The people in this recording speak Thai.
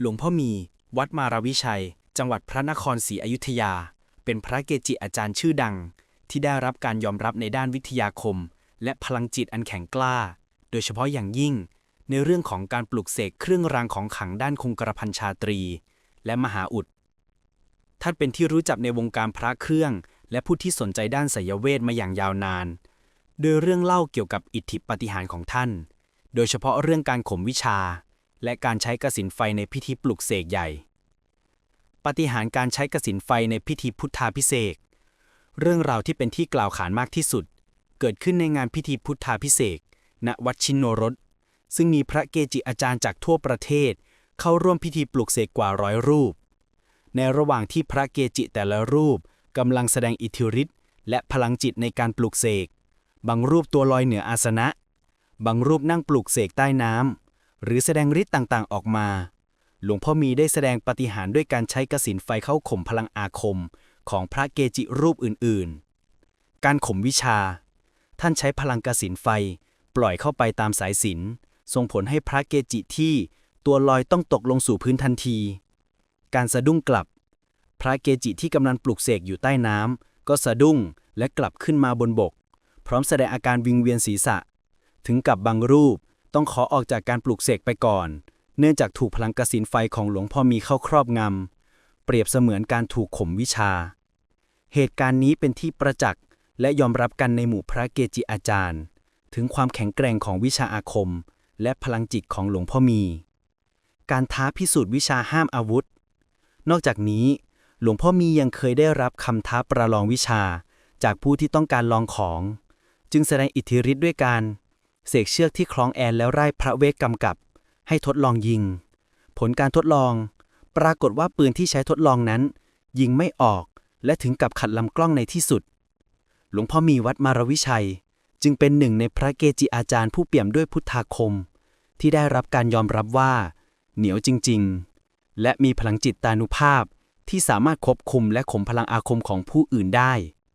หลวงพ่อมี วัดมาราวิชัย จังหวัดพระนครศรีอยุธยา เป็นพระเกจิอาจารย์ชื่อดัง ที่ได้รับการยอมรับในด้านวิทยาคม และพลังจิตอันแข็งกล้า โดยเฉพาะอย่างยิ่ง ในเรื่องของการปลุกเสกเครื่องรางของขลังด้านคงกระพันชาตรี และมหาอุดท่านเป็นที่รู้จักในวงการพระเครื่อง และผู้ที่สนใจด้านไสยเวทมาอย่างยาวนาน โดยเรื่องเล่าเกี่ยวกับอิทธิปฏิหารของท่าน โดยเฉพาะเรื่องการข่มวิชา และการใช้กสินไฟในพิธีปลุกเสกใหญ่ ปฏิหารการใช้กสินไฟในพิธีพุทธาพิเศษเรื่องราวที่เป็นที่กล่าวขานมากที่สุด เกิดขึ้นในงานพิธีพุทธาพิเศษณวัดชินโนรส ซึ่งมีพระเกจิอาจารย์จากทั่วประเทศ เข้าร่วมพิธีปลุกเสกกว่าร้อยรูป ในระหว่างที่พระเกจิแต่ละรูปกำลังแสดงอิทธิฤทธิ์และพลังจิตในการปลุกเสก บางรูปตัวลอยเหนืออาสนะ บางรูปนั่งปลุกเสกใต้น้ำ หรือแสดงฤทธิ์ต่างๆ ออกมา หลวงพ่อมีได้แสดงปฏิหารด้วยการใช้กสินไฟเข้าข่มพลังอาคม ของพระเกจิรูปอื่นๆ การข่มวิชา ท่านใช้พลังกสินไฟ ปล่อยเข้าไปตามสายสินส่งผลให้พระเกจิที่ตัวลอยต้องตกลงสู่พื้นทันที การสะดุ้งกลับ พระเกจิที่กำลังปลุกเสกอยู่ใต้น้ำก็สะดุ้งและกลับขึ้นมาบนบก พร้อมแสดงอาการวิงเวียนศีรษะ ถึงกับบางรูป ต้องขอออกจากการปลุกเสกไปก่อน เนื่องจากถูกพลังกสินไฟของหลวงพ่อมีเข้าครอบงำ เปรียบเสมือนการถูกข่มวิชา เหตุการณ์นี้เป็นที่ประจักษ์และยอมรับกันในหมู่พระเกจิอาจารย์ ถึงความแข็งแกร่งของวิชาอาคม และพลังจิตของหลวงพ่อมี การท้าพิสูจน์วิชาห้ามอาวุธ นอกจากนี้ หลวงพ่อมียังเคยได้รับคำท้าประลองวิชา จากผู้ที่ต้องการลองของ จึงแสดงอิทธิฤทธิ์ด้วยการ เสกเชือกที่คล้องแอนแล้วไล่พระเวกกำกับ ให้ทดลองยิง ผลการทดลอง ปรากฏว่าปืนที่ใช้ทดลองนั้น ยิงไม่ออกและถึงกับขัดลำกล้องในที่สุด หลวงพ่อมีวัดมารวิชัย จึงเป็นหนึ่งในพระเกจิอาจารย์ผู้เปี่ยมด้วยพุทธาคม ที่ได้รับการยอมรับว่า เหนียวจริง ๆ และมีพลังจิตตานุภาพที่สามารถควบคุมและข่มพลังอาคมของผู้อื่นได้